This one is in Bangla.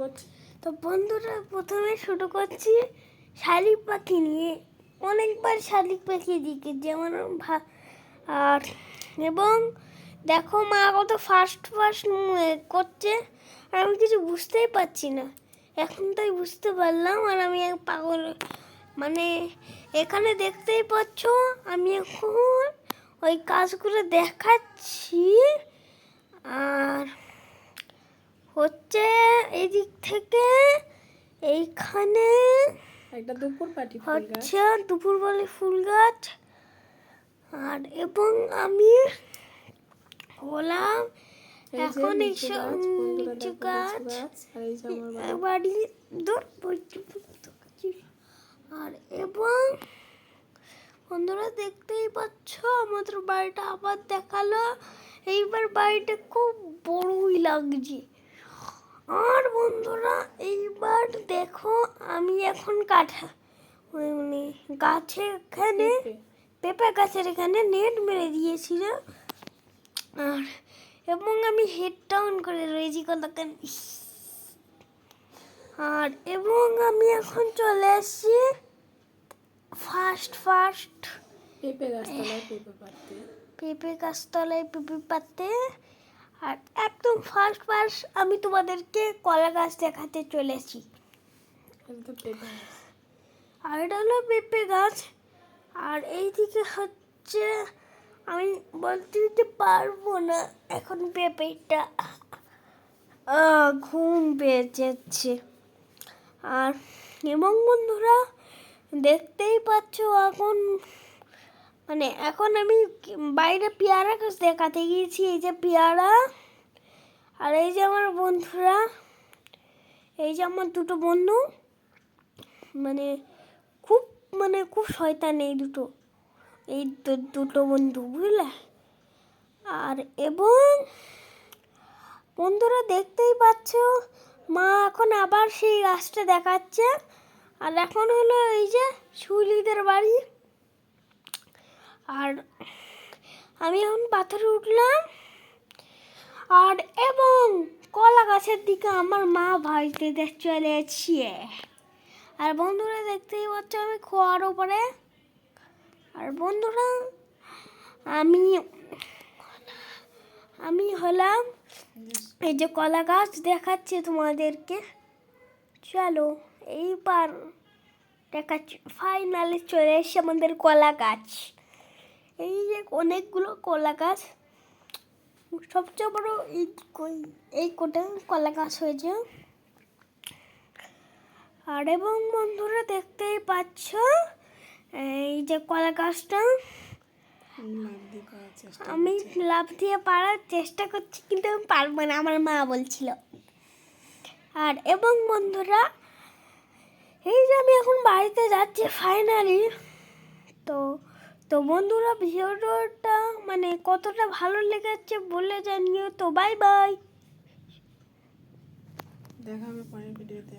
করছি। তো বন্ধুরা প্রথমে শুরু করছি শালিক পাখি নিয়ে। অনেকবার শালিক পাখি দিকে যেমন আর, এবং দেখো মা কত ফার্স্ট ফার্স্ট করছে, আর আমি কিছু বুঝতেই পারছি না। এখন তাই বুঝতে পারলাম, আর আমি পাগল মানে এখানে দেখতেই পাচ্ছ, আমি এখন ওই কাজগুলো দেখাচ্ছি, আর হচ্ছে এই দিক থেকে এইখানে একটা দুপুর পাটি ফুল গাছ। হচ্ছে দুপুর বলে ফুল গাছ। আর এবং আমি হলাম এখন এইসব দেখো গাছ। আর এই বাড়ি। দূর। আর এবং বন্ধুরা দেখতেই পাচ্ছ আমাদের বাড়িটা আবার দেখাল। এইবার বাড়িটা খুব বড়ই লাগছে। আর এইবার দেখো আমি এখন কাঠা মানে গাছের এখানে পেঁপে। গাছের এখানে নেট মেরে দিয়েছিল আর এবং আমি হেড ডাউন করে রয়েছি কতক্ষণ আর এবং আমি এখন চলে এসেছি ফার্স্ট ফার্স্ট পেঁপে গাছতলায় পেঁপে পাড়তে। পেঁপে গাছতলায় পেঁপে পাতে আর একদম ফার্স্ট ফার্স্ট আমি তোমাদেরকে কলা গাছ দেখাতে চলেছি। আর এটা হলো পেঁপে গাছ। আর এইদিকে হচ্ছে আমি বলতে দিতে পারব না এখন পেঁপেটা ঘুম পেয়ে যাচ্ছে আর এবং বন্ধুরা দেখতেই পাচ্ছ এখন মানে এখন আমি বাইরে পেয়ারা গাছ দেখাতে গিয়েছি, এই যে পেয়ারা আর এই যে আমার বন্ধুরা, এই যে আমার দুটো বন্ধু মানে খুব মানে খুব শয়তান এই দুটো এই দুটো বন্ধু, বুঝলে? আর এবং বন্ধুরা দেখতেই পাচ্ছ, মা এখন আবার সেই গাছটা দেখাচ্ছে। আর এখন হলো এই যে শুলিদের বাড়ি। আর আমি এখন পাথরে উঠলাম। আর এবং কলা গাছের দিকে আমার মা ভাইতে চলে এসছে। আর বন্ধুরা দেখতেই পাচ্ছ আমি খোয়ার উপরে। আর বন্ধুরা, আমি আমি হলাম এই যে কলা গাছ দেখাচ্ছে তোমাদেরকে। চলো, এইবার দেখাচ্ছি ফাইনালে চলে এসছে আমাদের কলা গাছ। এই যে অনেকগুলো কলা গাছ। সবচেয়ে বড় এই এই কোটা কলা গাছ হয়েছে। আর এবং বন্ধুরা দেখতেই পাচ্ছ, এই যে কলা গাছটা। আমি। লাভ দিয়ে পারার চেষ্টা করছি, কিন্তু আমি পারব না, আমার মা বলছিল। আর এবং বন্ধুরা, এই যে আমি এখন বাড়িতে যাচ্ছি ফাইনালি তো তো বন্ধুরা ভিডিওটা মানে কতটা ভালো লেগেছে বলে জানিও তো। Bye bye. দেখা হবে পরের ভিডিওতে।